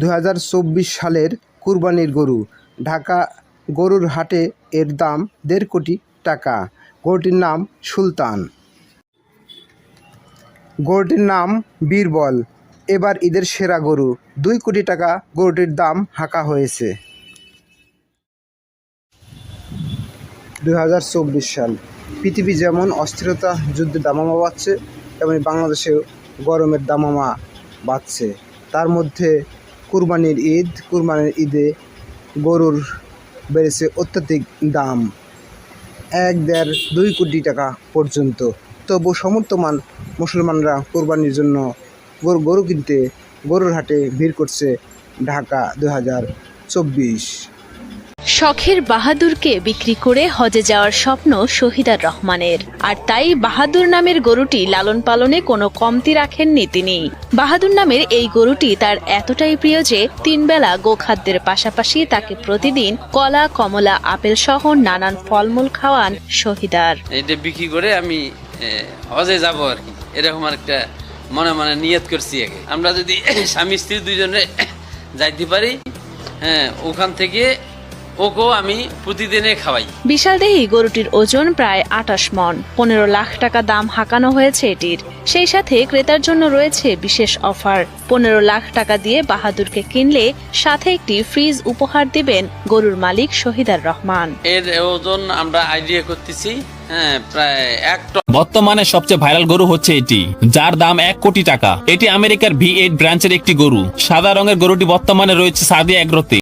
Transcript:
দু হাজার চব্বিশ সালের কুরবানির গরু। ঢাকা গরুর হাটে এর দাম দেড় কোটি টাকা। গরুটির নাম সুলতান। গরুটির নাম বীরবল। এবার ঈদের সেরা গরু। দুই কোটি টাকা গরুটির দাম হাঁকা হয়েছে। দু হাজার চব্বিশ সাল। পৃথিবী যেমন অস্থিরতা যুদ্ধে দামামা বাড়ছে, তেমনি বাংলাদেশেও গরমের দামামা বাড়ছে। তার মধ্যে কুরবানির ঈদ, কুরবানির ঈদে গরুর বেড়েছে অত্যাধিক দাম। এক দেড় দুই কোটি টাকা পর্যন্ত। তবু সমর্থমান মুসলমানরা কোরবানির জন্য গরু গরু কিনতে গরুর হাটে ভিড় করছে ঢাকা দু হাজার চব্বিশ। শখের বাহাদুরকে বিক্রি করে হজে যাওয়ার স্বপ্ন শহীদার রহমানের। আর তাই বাহাদুর নামের গরুটি লালন পালনে কোনো কমতি রাখেননি তিনি। বাহাদুর নামের এই গরুটি তার এতটাই প্রিয় যে তিনবেলা গোখাদ্যের পাশাপাশি তাকে প্রতিদিন কলা, কমলা, আপেল সহ নানান ফলমূল খাওয়ান শহীদার। এটা বিক্রি করে আমি হজে যাব আর কি। এরকম একটা মনে মনে নিয়ত করছি আগে আমরা যদি স্বামী স্ত্রী দুইজনে যাইতে পারি হ্যাঁ ওখান থেকে ওকেও আমি প্রতিদিনে খাওয়াই। বিশালদেহী গরুটির ওজন প্রায় আটাশ মন। পনেরো লাখ টাকা দাম হাঁকানো হয়েছে এটির। সেই সাথে ক্রেতার জন্য রয়েছে বিশেষ অফার। পনেরো লাখ টাকা দিয়ে বাহাদুরকে কিনলে সাথে একটি ফ্রিজ উপহার দিবেন গরুর মালিক শহীদার রহমান। এর ওজন আমরা আইডিয়া করতেছি হ্যাঁ প্রায় এক টন বর্তমানে সবচেয়ে ভাইরাল গরু হচ্ছে এটি যার দাম এক কোটি টাকা। এটি আমেরিকার ভি এইট ব্রাঞ্চের একটি গরু। সাদা রঙের গরুটি বর্তমানে রয়েছে সাদি এগ্রোতে।